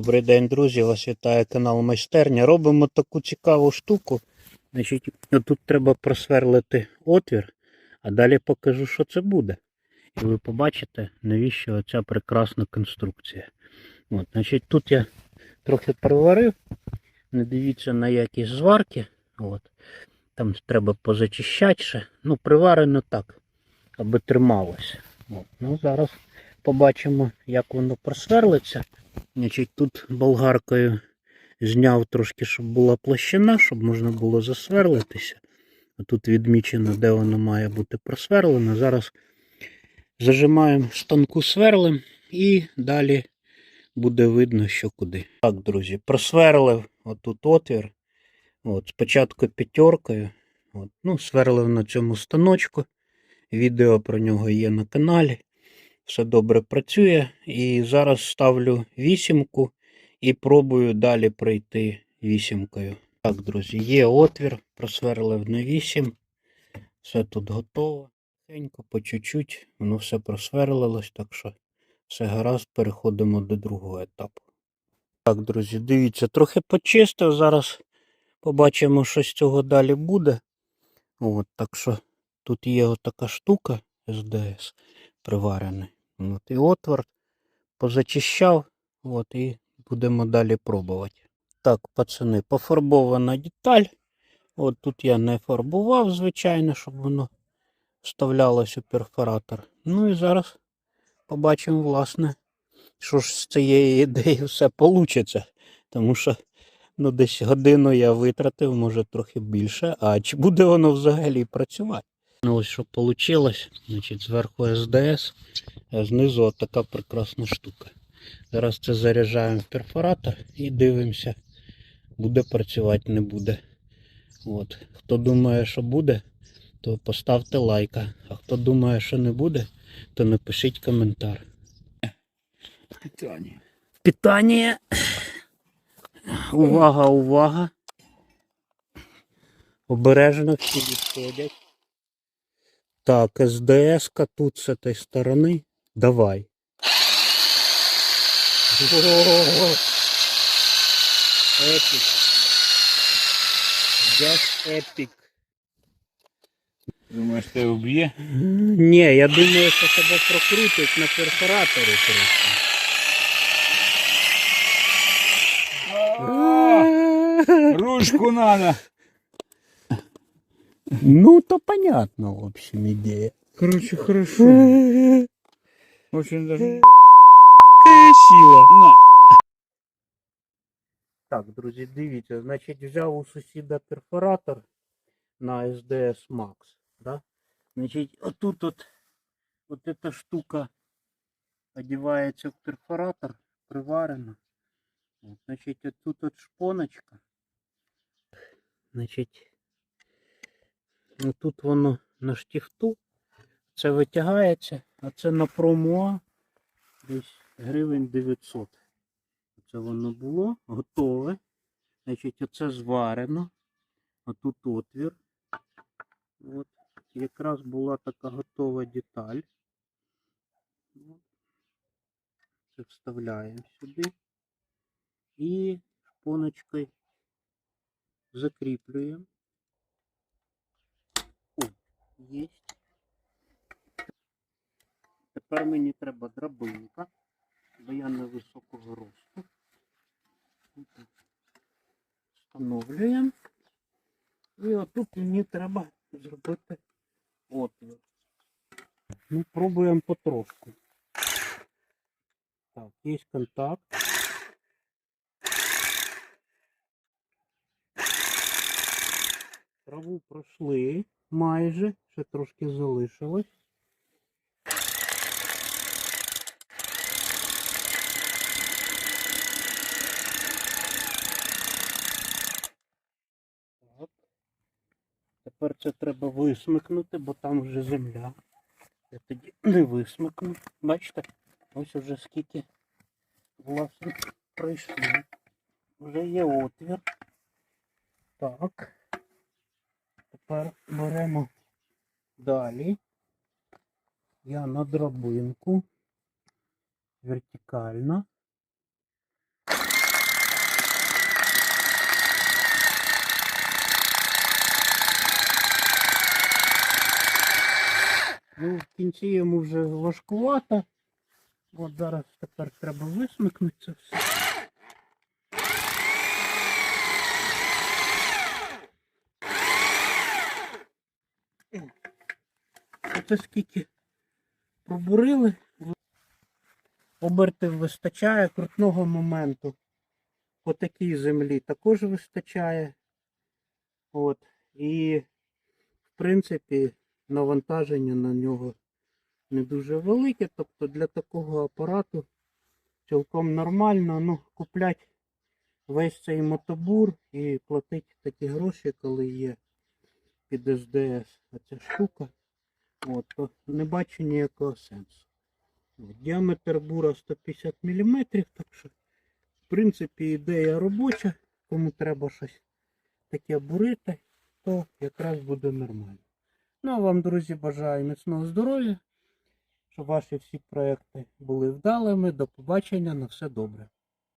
Добрий день, друзі! Вас вітає канал Майстерня. Робимо таку цікаву штуку. Значить, тут треба просверлити отвір, а далі покажу, що це буде. І ви побачите, навіщо оця прекрасна конструкція. От, значить, тут я трохи переварив. Не дивіться на якість зварки. От. Там треба позачищати ще. Ну, приварено так, аби трималося. От. Ну, зараз побачимо, як воно просверлиться. Значить, тут болгаркою зняв трошки, щоб була площина, щоб можна було засверлитися. Тут відмічено, де воно має бути просверлено. Зараз зажимаємо станку сверлем і далі буде видно, що куди. Так, друзі, просверлив отут отвір. От, спочатку п'ятеркою. От, ну, сверлив на цьому станочку. Відео про нього є на каналі. Все добре працює. І зараз ставлю вісімку і пробую далі пройти вісімкою. Так, друзі, є отвір, просверлив на 8. Все тут готово. Тихенько, по чуть-чуть, воно все просверлилось, так що все гаразд, переходимо до другого етапу. Так, друзі, дивіться, трохи почистив. Зараз побачимо, що з цього далі буде. От, так що тут є отака штука СДС приварений. От, і отвор позачищав, от, і будемо далі пробувати. Так, пацани, пофарбована деталь. От тут я не фарбував, звичайно, щоб воно вставлялось у перфоратор. Ну і зараз побачимо, власне, що ж з цієї ідеї все вийде. Тому що ну, десь годину я витратив, може трохи більше. А чи буде воно взагалі працювати? Ну ось що вийшло. Значить, зверху СДС, а знизу така прекрасна штука. Зараз це заряджаємо в перфоратор і дивимося, буде працювати, не буде. От. Хто думає, що буде, то поставте лайка. А хто думає, що не буде, то напишіть коментар. Питання. Питання. Увага, увага. Обережно всі відходять. Так, СДС-ка тут з цієї сторони. Давай. Епік. Just epic. Думаєш, тебе вб'є? Ні, я думаю, що тебе прокрутять на перфораторі просто. Ручку надо. Ну, то понятно, в общем, идея. Короче, хорошо. Очень даже Сила. на. Так, друзі, дивіться, значить, взяв у сусіда перфоратор на SDS Max. Да? Значить, отут от, от эта штука одівається в перфоратор, приварена. От, значить, отут от шпоночка. Значить, ну тут воно на штифту. Це витягається, а це на промоа десь гривень 900. Це воно було готове. Значить, оце зварено. А тут отвір. От. Якраз була така готова деталь. Це вставляємо сюди. І шпоночкою закріплюємо. Є. Тепер мені треба драбинка, бо я невисокого росту. Встановлюємо. І отут мені треба зробити отвір. Ну, пробуємо потрошку. Так, є контакт. Траву пройшли майже, ще трошки залишилось. Тепер це треба висмикнути, бо там вже земля. Я тоді не висмикну. Бачите, ось уже скільки власне пройшло. Вже є отвір. Так. Тепер беремо далі. Я на драбинку вертикально. Ну, в кінці йому вже важкувато. От зараз тепер треба висмикнути це все. Оце скільки пробурили. Обертів вистачає крутного моменту. По такій землі також вистачає. От. І, в принципі, навантаження на нього не дуже велике. Тобто для такого апарату цілком нормально. Ну, куплять весь цей мотобур і платить такі гроші, коли є під СДС оця штука. От, то не бачу ніякого сенсу. От, діаметр бура 150 мм, так що, в принципі, ідея робоча. Кому треба щось таке бурити, то якраз буде нормально. Ну а вам, друзі, бажаю міцного здоров'я, щоб ваші всі проекти були вдалими. До побачення, на все добре.